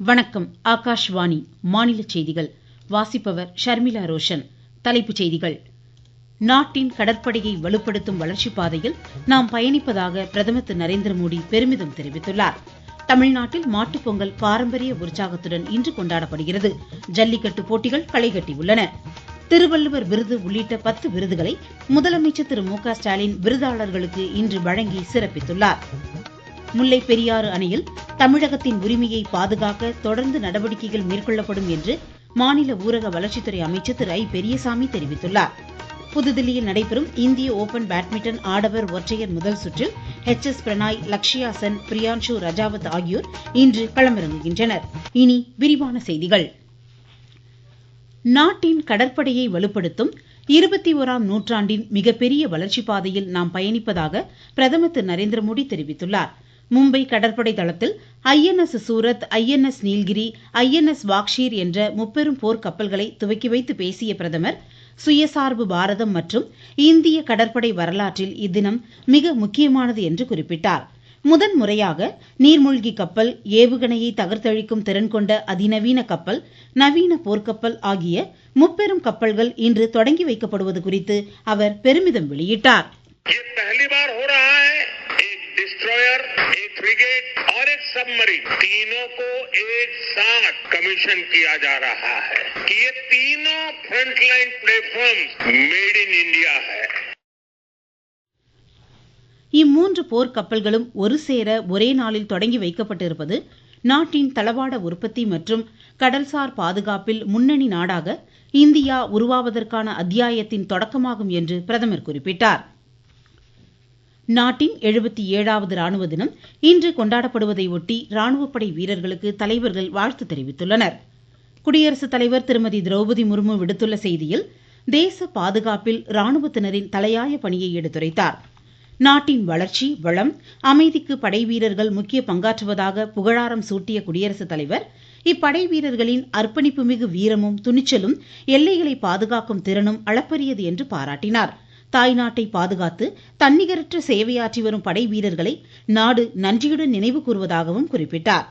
வணக்கம். ஆகாஷ்வாணி மாநில செய்திகள். வாசிப்பவர் ஷர்மிளா ரோஷன். தலைப்புச் செய்திகள். நாட்டின் கடற்படையை வலுப்படுத்தும் வளர்ச்சிப் பாதையில் நாம் பயணிப்பதாக பிரதமர் திரு. நரேந்திர மோடி பெருமிதம் தெரிவித்துள்ளார். தமிழ்நாட்டில் மாட்டுப்பொங்கல் பாரம்பரிய உற்சாகத்துடன் இன்று கொண்டாடப்படுகிறது. ஜல்லிக்கட்டு போட்டிகள் களைகட்டியுள்ளன. திருவள்ளுவர் விருது உள்ளிட்ட பத்து விருதுகளை முதலமைச்சர் திரு. மு. க. ஸ்டாலின் விருதாளர்களுக்கு இன்று வழங்கி சிறப்பித்துள்ளாா் முல்லை பெரியாறு அணையில் தமிழகத்தின் உரிமையை பாதுகாக்க தொடர்ந்து நடவடிக்கைகள் மேற்கொள்ளப்படும் என்று மாநில ஊரக வளர்ச்சித்துறை அமைச்சர் திரு ஐ பெரியசாமி தெரிவித்துள்ளார். புதுதில்லியில் நடைபெறும் இந்திய ஓபன் பேட்மிண்டன் ஆடவர் ஒற்றையர் முதல் சுற்றில் எச் எஸ் பிரணாய் லக்ஷயா சென் பிரியான்ஷு ரஜாவத் ஆகியோர் இன்று களமிறங்குகின்றனர். இனி விரிவான செய்திகள். நாட்டின் கடற்படையை வலுப்படுத்தும் இருபத்தி ஓராம் நூற்றாண்டின் மிகப்பெரிய வளர்ச்சிப் பாதையில் நாம் பயணிப்பதாக பிரதமர் திரு நரேந்திர மோடி தெரிவித்துள்ளாா் மும்பை கடற்படை தளத்தில் INS Surat INS Nilgiri INS Vaghsheer என்ற முப்பெரும் போர் கப்பல்களை துவக்கி வைத்து பேசிய பிரதமர் சுயசார்பு பாரதம் மற்றும் இந்திய கடற்படை வரலாற்றில் இத்தினம் மிக முக்கியமானது என்று குறிப்பிட்டார். முதன் முறையாக நீர்மூழ்கி கப்பல் ஏவுகணையை தகர்த்தழிக்கும் திறன் கொண்ட அதிநவீன கப்பல் நவீன போர்க்கப்பல் ஆகிய முப்பெரும் கப்பல்கள் இன்று தொடங்கி வைக்கப்படுவது குறித்து அவர் பெருமிதம் வெளியிட்டார். एक फ्रिगेट और एक सबमरीन तीनों को एक साथ कमीशन किया जा रहा है कि ये तीनों frontline platform made in India है இம்மூன்று போர் கப்பல்களும் ஒரு சேர ஒரே நாளில் தொடங்கி வைக்கப்பட்டிருப்பது நாட்டின் தளவாட உற்பத்தி மற்றும் கடல்சார் பாதுகாப்பில் முன்னணி நாடாக இந்தியா உருவாவதற்கான அத்தியாயத்தின் தொடக்கமாகும் என்று பிரதமர் குறிப்பிட்டார் நாட்டின் எழுபத்தி ஏழாவது ராணுவ தினம் இன்று கொண்டாடப்படுவதையொட்டி ராணுவப்படை வீரர்களுக்கு தலைவர்கள் வாழ்த்து தெரிவித்துள்ளனர். குடியரசுத் தலைவர் திருமதி திரௌபதி முர்மு விடுத்துள்ள செய்தியில் தேச பாதுகாப்பில் ராணுவத்தினரின் தலையாய பணியை எடுத்துரைத்தார். நாட்டின் வளர்ச்சி வளம் அமைதிக்கு படை வீரர்கள் முக்கிய பங்காற்றுவதாக புகழாரம் சூட்டிய குடியரசுத் தலைவர் இப்படை வீரர்களின் அர்ப்பணிப்புமிகு வீரமும் துணிச்சலும் எல்லைகளை பாதுகாக்கும் திறனும் அளப்பரியது என்று பாராட்டினார். தாய்நாட்டை பாதுகாத்து தன்னிகரற்ற சேவையாற்றி வரும் படை வீரர்களை நாடு நன்றியுடன் நினைவு கூறுவதாகவும் குறிப்பிட்டார்.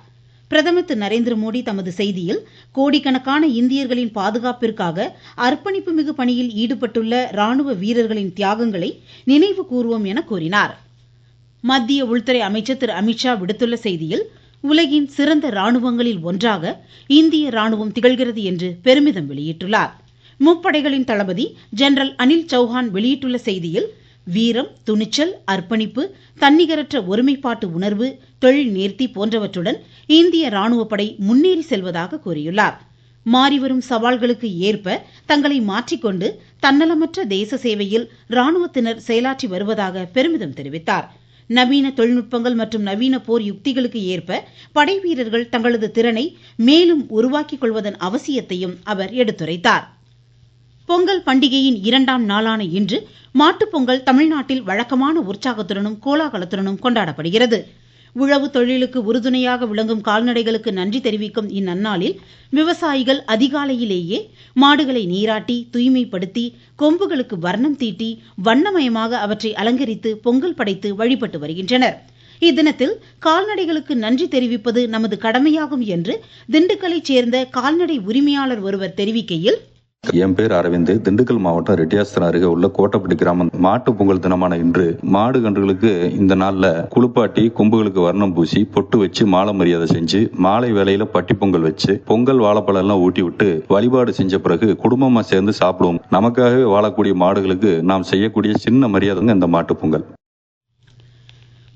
பிரதமர் திரு. நரேந்திர மோடி தமது செய்தியில் கோடிக்கணக்கான இந்தியர்களின் பாதுகாப்பிற்காக அர்ப்பணிப்பு மிகு பணியில் ஈடுபட்டுள்ள ராணுவ வீரர்களின் தியாகங்களை நினைவு கூறுவோம் என கூறினார். மத்திய உள்துறை அமைச்சர் திரு. அமித்ஷா விடுத்துள்ள செய்தியில் உலகின் சிறந்த ராணுவங்களில் ஒன்றாக இந்திய ராணுவம் திகழ்கிறது என்று பெருமிதம் வெளியிட்டுள்ளார். முப்படைகளின் தளபதி ஜெனரல் அனில் சௌஹான் வெளியிட்டுள்ள செய்தியில் வீரம் துணிச்சல் அர்ப்பணிப்பு தன்னிகரற்ற ஒருமைப்பாட்டு உணர்வு தொழில் நேர்த்தி போன்றவற்றுடன் இந்திய ராணுவப்படை முன்னேறி செல்வதாக கூறியுள்ளார். மாறிவரும் சவால்களுக்கு ஏற்ப தங்களை மாற்றிக்கொண்டு தன்னலமற்ற தேச சேவையில் ராணுவத்தினர் செயலாற்றி வருவதாக பெருமிதம் தெரிவித்தார். நவீன தொழில்நுட்பங்கள் மற்றும் நவீன போர் யுக்திகளுக்கு ஏற்ப படை வீரர்கள் தங்களது திறனை மேலும் உருவாக்கிக் கொள்வதன் அவசியத்தையும் அவர் எடுத்துரைத்தார். பொங்கல் பண்டிகையின் இரண்டாம் நாளான இன்று மாட்டுப்பொங்கல் தமிழ்நாட்டில் வழக்கமான உற்சாகத்துடனும் கோலாகலத்துடனும் கொண்டாடப்படுகிறது. உழவு தொழிலுக்கு உறுதுணையாக விளங்கும் கால்நடைகளுக்கு நன்றி தெரிவிக்கும் இந்நன்னாளில் விவசாயிகள் அதிகாலையிலேயே மாடுகளை நீராட்டி தூய்மைப்படுத்தி கொம்புகளுக்கு வர்ணம் தீட்டி வண்ணமயமாக அவற்றை அலங்கரித்து பொங்கல் படைத்து வழிபட்டு வருகின்றனர். இத்தினத்தில் கால்நடைகளுக்கு நன்றி தெரிவிப்பது நமது கடமையாகும் என்று திண்டுக்கலைச் சேர்ந்த கால்நடை உரிமையாளர் ஒருவர் தெரிவிக்கையில் என் பேர் அரவிந்த். திண்டுக்கல் மாவட்டம் ரெட்டியாஸ்தன் அருகே உள்ள கோட்டப்பட்டி கிராமம். மாட்டு பொங்கல் தினமான இன்று மாடு கன்றுகளுக்கு இந்த நாள்ல குளிப்பாட்டி கொம்புகளுக்கு வர்ணம் பூசி பொட்டு வச்சு மாலை மரியாதை செஞ்சு மாலை வேலையில பட்டி பொங்கல் வச்சு பொங்கல் வாழைப்பழம் எல்லாம் ஊட்டி விட்டு வழிபாடு செஞ்ச பிறகு குடும்பமா சேர்ந்து சாப்பிடுவோம். நமக்காகவே வாழக்கூடிய மாடுகளுக்கு நாம் செய்யக்கூடிய சின்ன மரியாதைங்க இந்த மாட்டு பொங்கல்.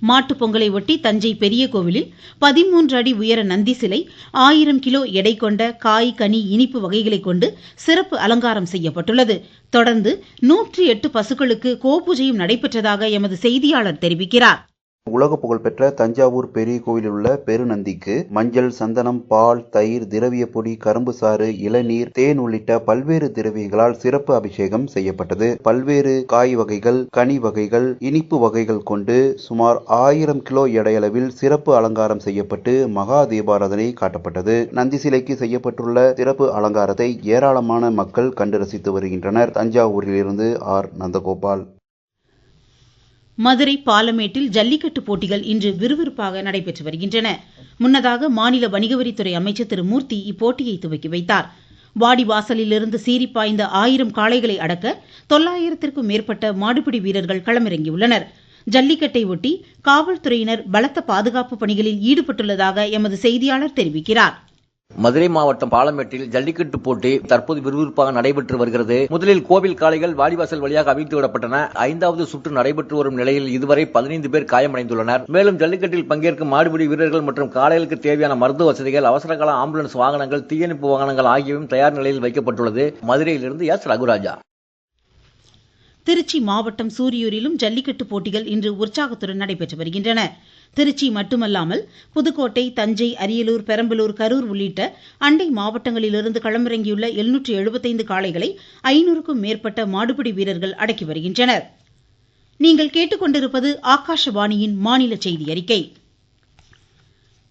மாட்டுப் பொங்கலை ஒட்டி தஞ்சை பெரிய கோவிலில் பதிமூன்று அடி உயர நந்தி சிலை ஆயிரம் கிலோ எடை கொண்ட காய் கனி இனிப்பு வகைகளை கொண்டு சிறப்பு அலங்காரம் செய்யப்பட்டுள்ளது. தொடர்ந்து நூற்றி எட்டு பசுக்களுக்கு கோபூஜையும் நடைபெற்றதாக எமது செய்தியாளர் தெரிவிக்கிறார். உலக புகழ்பெற்ற தஞ்சாவூர் பெரிய கோயிலில் உள்ள பெருநந்திக்கு மஞ்சள் சந்தனம் பால் தயிர் திரவிய பொடி கரும்பு சாறு இளநீர் தேன் உள்ளிட்ட பல்வேறு திரவியங்களால் சிறப்பு அபிஷேகம் செய்யப்பட்டது. பல்வேறு காய் வகைகள் கனி வகைகள் இனிப்பு வகைகள் கொண்டு சுமார் ஆயிரம் கிலோ எடையளவில் சிறப்பு அலங்காரம் செய்யப்பட்டு மகா தீபாராதனை காட்டப்பட்டது. நந்தி சிலைக்கு செய்யப்பட்டுள்ள சிறப்பு அலங்காரத்தை ஏராளமான மக்கள் கண்டு ரசித்து வருகின்றனர். தஞ்சாவூரிலிருந்து ஆர். நந்தகோபால். மதுரை பாலமேட்டில் ஜல்லிக்கட்டு போட்டிகள் இன்று விறுவிறுப்பாக நடைபெற்று வருகின்றன. முன்னதாக மாநில வணிகவரித்துறை அமைச்சர் திரு மூர்த்தி இப்போட்டியை துவக்கி வைத்தார். வாடிவாசலிலிருந்து சீறி பாய்ந்த ஆயிரம் காளைகளை அடக்க தொள்ளாயிரத்திற்கும் மேற்பட்ட மாடுபிடி வீரர்கள் களமிறங்கியுள்ளனர். ஜல்லிக்கட்டை ஒட்டி காவல்துறையினர் பலத்த பாதுகாப்பு பணிகளில் ஈடுபட்டுள்ளதாக எமது செய்தியாளர் தெரிவிக்கிறார். மதுரை மாவட்டம் பாலமேட்டில் ஜல்லிக்கட்டு போட்டி தற்போது விறுவிறுப்பாக நடைபெற்று வருகிறது. முதலில் கோவில் காளைகள் வாடிவாசல் வழியாக அவிழ்த்து விடப்பட்டன. ஐந்தாவது சுற்று நடைபெற்று வரும் நிலையில் இதுவரை பதினைந்து பேர் காயமடைந்துள்ளனர். மேலும் ஜல்லிக்கட்டில் பங்கேற்கும் மாடுபிடி வீரர்கள் மற்றும் காளைகளுக்கு தேவையான மருத்துவ வசதிகள் அவசரகால ஆம்புலன்ஸ் வாகனங்கள் தீயணைப்பு வாகனங்கள் ஆகியவையும் தயார் நிலையில் வைக்கப்பட்டுள்ளது. மதுரையிலிருந்து எஸ். ரகுராஜா. திருச்சி மாவட்டம் சூரியூரிலும் ஜல்லிக்கட்டு போட்டிகள் இன்று உற்சாகத்துடன் நடைபெற்று வருகின்றன. திருச்சி மட்டுமல்லாமல் புதுக்கோட்டை தஞ்சை அரியலூர் பெரம்பலூர் கரூர் உள்ளிட்ட அண்டை மாவட்டங்களிலிருந்து களமிறங்கியுள்ள எழுநூற்று எழுபத்தைந்து காளைகளை ஐநூறுக்கும் மேற்பட்ட மாடுபிடி வீரர்கள் அடக்கி வருகின்றனர். நீங்கள் கேட்டுக்கொண்டிருப்பது ஆகாஷவாணியின் மாநில செய்தி அறிக்கை.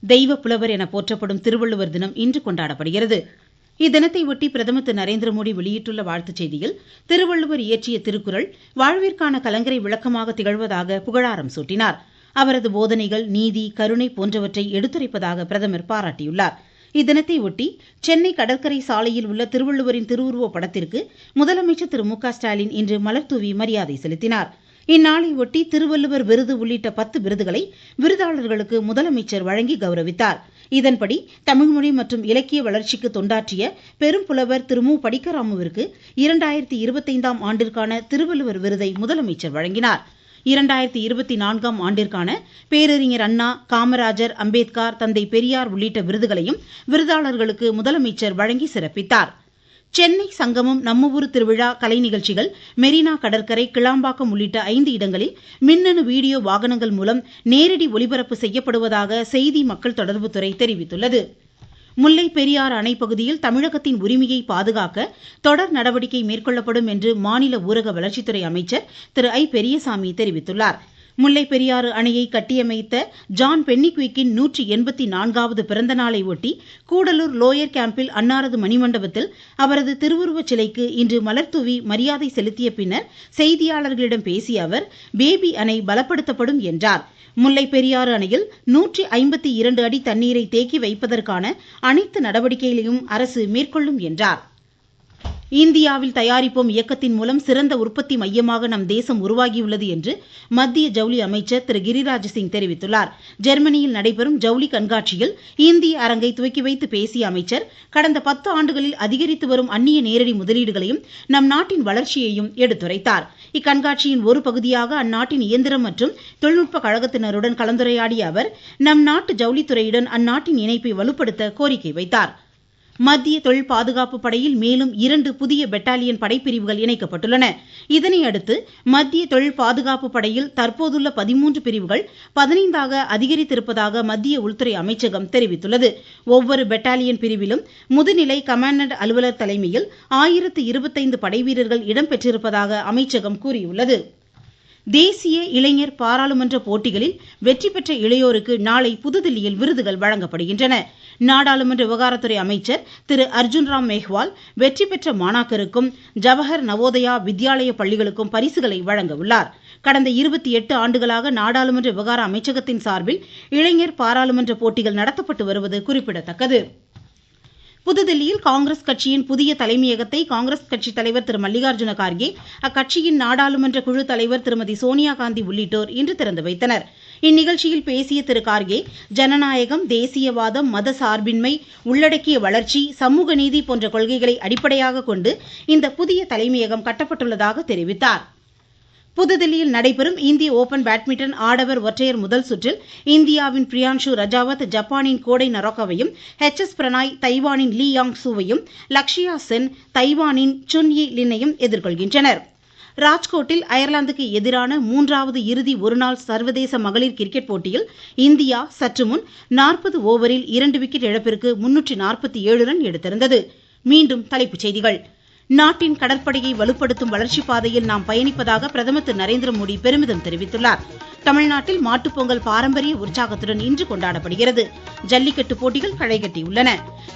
தெய்வ புலவர் என போற்றப்படும் திருவள்ளுவர் தினம் இன்று கொண்டாடப்படுகிறது. இத்தினத்தையொட்டி பிரதமர் திரு நரேந்திர மோடி வெளியிட்டுள்ள வாழ்த்துச் செய்தியில் திருவள்ளுவர் இயற்றிய திருக்குறள் வாழ்விற்கான கலங்கரை விளக்கமாக திகழ்வதாக புகழாரம் சூட்டினார். அவரது போதனைகள் நீதி கருணை போன்றவற்றை எடுத்துரைப்பதாக பிரதமர் பாராட்டியுள்ளார். இத்தினத்தை ஒட்டி சென்னை கடற்கரை சாலையில் உள்ள திருவள்ளுவரின் திருவுருவ படத்திற்கு முதலமைச்சர் திரு மு ஸ்டாலின் இன்று மலர்தூவி மரியாதை செலுத்தினார். இந்நாளை ஒட்டி திருவள்ளுவர் விருது உள்ளிட்ட பத்து விருதுகளை விருதாளர்களுக்கு முதலமைச்சர் வழங்கி கௌரவித்தாா் இதன்படி தமிழ்மொழி மற்றும் இலக்கிய வளர்ச்சிக்கு தொண்டாற்றிய பெரும் புலவர் திரு மு. படிக்கராமுவிற்கு இரண்டாயிரத்தி இருபத்தைந்தாம் ஆண்டிற்கான திருவள்ளுவர் விருதை முதலமைச்சர் வழங்கினார். இரண்டாயிரத்தி இருபத்தி நான்காம் ஆண்டிற்கான பேரறிஞர் அண்ணா காமராஜர் அம்பேத்கர் தந்தை பெரியார் உள்ளிட்ட விருதுகளையும் விருதாளர்களுக்கு முதலமைச்சர் வழங்கி சிறப்பித்தார். சென்னை சங்கமம் நம்ம ஊர் திருவிழா கலை நிகழ்ச்சிகள் மெரினா கடற்கரை கிளாம்பாக்கம் உள்ளிட்ட ஐந்து இடங்களில் மின்னணு வீடியோ வாகனங்கள் மூலம் நேரடி ஒளிபரப்பு செய்யப்படுவதாக செய்தி மக்கள் தொடர்புத்துறை தெரிவித்துள்ளது. முல்லை பெரியாறு அணை பகுதியில் தமிழகத்தின் உரிமையை பாதுகாக்க தொடர் நடவடிக்கை மேற்கொள்ளப்படும் என்று மாநில ஊரக வளர்ச்சித்துறை அமைச்சர் திரு ஐ பெரியசாமி தெரிவித்துள்ளார். முல்லை பெரியாறு அணையை கட்டியமைத்த ஜான் பென்னிக்விக்கின் நூற்றி எண்பத்தி நான்காவது பிறந்த நாளை ஒட்டி கூடலூர் லோயர் கேம்பில் அன்னாரது மணிமண்டபத்தில் அவரது திருவுருவச் சிலைக்கு இன்று மலர்தூவி மரியாதை செலுத்திய பின்னர் செய்தியாளர்களிடம் பேசிய அவர் பேபி அணை பலப்படுத்தப்படும் என்றார். முல்லை பெரியாறு அணையில் நூற்றி ஐம்பத்தி இரண்டு அடி தண்ணீரை தேக்கி வைப்பதற்கான அனைத்து நடவடிக்கைகளையும் அரசு மேற்கொள்ளும் என்றார். இந்தியாவில் தயாரிப்போம் இயக்கத்தின் மூலம் சிறந்த உற்பத்தி மையமாக நம் தேசம் உருவாகியுள்ளது என்று மத்திய ஜவுளி அமைச்சர் திரு கிரிராஜ் சிங் தெரிவித்துள்ளார். ஜெர்மனியில் நடைபெறும் ஜவுளி கண்காட்சியில் இந்திய அரங்கை துவக்கி வைத்து பேசிய அமைச்சர் கடந்த பத்து ஆண்டுகளில் அதிகரித்து வரும் அந்நிய நேரடி முதலீடுகளையும் நம் நாட்டின் வளர்ச்சியையும் எடுத்துரைத்தார். இக்கண்காட்சியின் ஒரு பகுதியாக அந்நாட்டின் இயந்திரம் மற்றும் தொழில்நுட்ப கழகத்தினருடன் கலந்துரையாடிய அவர் நம் நாட்டு ஜவுளித்துறையுடன் அந்நாட்டின் இணைப்பை வலுப்படுத்த கோரிக்கை வைத்தார். மத்திய தொழில் பாதுகாப்பு படையில் மேலும் இரண்டு புதிய பெட்டாலியன் படைப்பிரிவுகள் இணைக்கப்பட்டுள்ளன. இதனையடுத்து மத்திய தொழில் பாதுகாப்பு படையில் தற்போதுள்ள பதிமூன்று பிரிவுகள் பதினைந்தாக அதிகரித்திருப்பதாக மத்திய உள்துறை அமைச்சகம் தெரிவித்துள்ளது. ஒவ்வொரு பெட்டாலியன் பிரிவிலும் முதுநிலை கமாண்டன்ட் அலுவலர் தலைமையில் ஆயிரத்து இருபத்தைந்து படைவீரர்கள் இடம்பெற்றிருப்பதாக அமைச்சகம் கூறியுள்ளது. தேசிய இளைஞர் பாராளுமன்ற போட்டிகளில் வெற்றி பெற்ற இளையோருக்கு நாளை புதுதில்லியில் விருதுகள் வழங்கப்படுகின்றன. நாடாளுமன்ற விவகாரத்துறை அமைச்சர் திரு அர்ஜுன் ராம் மேஹ்வால் வெற்றி பெற்ற மாணாக்கருக்கும் ஜவஹர் நவோதயா வித்யாலய பள்ளிகளுக்கும் பரிசுகளை வழங்க உள்ளார். கடந்த இருபத்தி எட்டு ஆண்டுகளாக நாடாளுமன்ற விவகார அமைச்சகத்தின் சார்பில் இளைஞர் பாராளுமன்ற போட்டிகள் நடத்தப்பட்டு வருவது குறிப்பிடத்தக்கது. புதுதில்லியில் காங்கிரஸ் கட்சியின் புதிய தலைமையகத்தை காங்கிரஸ் கட்சி தலைவர் திரு மல்லிகார்ஜுன கார்கே அக்கட்சியின் நாடாளுமன்ற குழு தலைவர் திருமதி சோனியா காந்தி உள்ளிட்டோர் இன்று திறந்து வைத்தனர். இந்நிகழ்ச்சியில் பேசிய திரு கார்கே ஜனநாயகம் தேசியவாதம் மத சார்பின்மை உள்ளடக்கிய வளர்ச்சி சமூக நீதி போன்ற கொள்கைகளை அடிப்படையாக கொண்டு இந்த புதிய தலைமையகம் கட்டப்பட்டுள்ளதாக தெரிவித்தார். புதுதில்லியில் நடைபெறும் இந்திய ஓபன் பேட்மிண்டன் ஆடவர் ஒற்றையர் முதல் சுற்றில் இந்தியாவின் பிரியான்ஷு ரஜாவத் ஜப்பானின் கோடை நரோக்காவையும் ஹெச் எஸ் பிரணாய் தைவானின் லீ யாங் சூவையும் லக்ஷயா சென் தைவானின் சுன் யி லின்னையும் எதிர்கொள்கின்றனர். ராஜ்கோட்டில் அயர்லாந்துக்கு எதிரான மூன்றாவது இறுதி ஒருநாள் சர்வதேச மகளிர் கிரிக்கெட் போட்டியில் இந்தியா சற்றுமுன் நாற்பது ஓவரில் இரண்டு விக்கெட் இழப்பிற்கு முன்னூற்றி நாற்பத்தி ஏழு ரன் எடுத்திருந்தது. மீண்டும் தலைப்புச் செய்திகள். நாட்டின் கடற்படையை வலுப்படுத்தும் வளர்ச்சிப் பாதையில் நாம் பயணிப்பதாக பிரதமர் திரு. நரேந்திர மோடி பெருமிதம் தெரிவித்துள்ளார். தமிழ்நாட்டில் மாட்டுப்பொங்கல் பாரம்பரிய உற்சாகத்துடன் இன்று கொண்டாடப்படுகிறது. ஜல்லிக்கட்டு போட்டிகள் களைகட்டியுள்ளன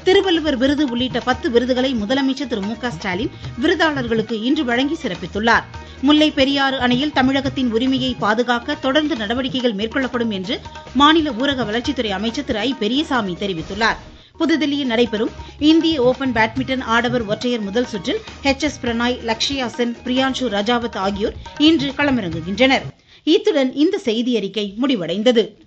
திருவள்ளுவர் விருது உள்ளிட்ட பத்து விருதுகளை முதலமைச்சர் திரு. மு. க. ஸ்டாலின் விருதாளர்களுக்கு இன்று வழங்கி சிறப்பித்துள்ளார். முல்லை பெரியாறு அணையில் தமிழகத்தின் உரிமையை பாதுகாக்க தொடர்ந்து நடவடிக்கைகள் மேற்கொள்ளப்படும் என்று மாநில ஊரக வளர்ச்சித்துறை அமைச்சர் திரு. ஐ. பெரியசாமி தெரிவித்துள்ளார். புதுதில்லியில் நடைபெறும் இந்திய ஓபன் பேட்மிண்டன் ஆடவர் ஒற்றையர் முதல் சுற்றில் ஹெச் எஸ் பிரணாய் லக்ஷயா சென் பிரியான்ஷு ரஜாவத் ஆகியோர் இன்று களமிறங்குகின்றனர். இத்துடன் இந்த செய்தியறிக்கை முடிவடைந்தது.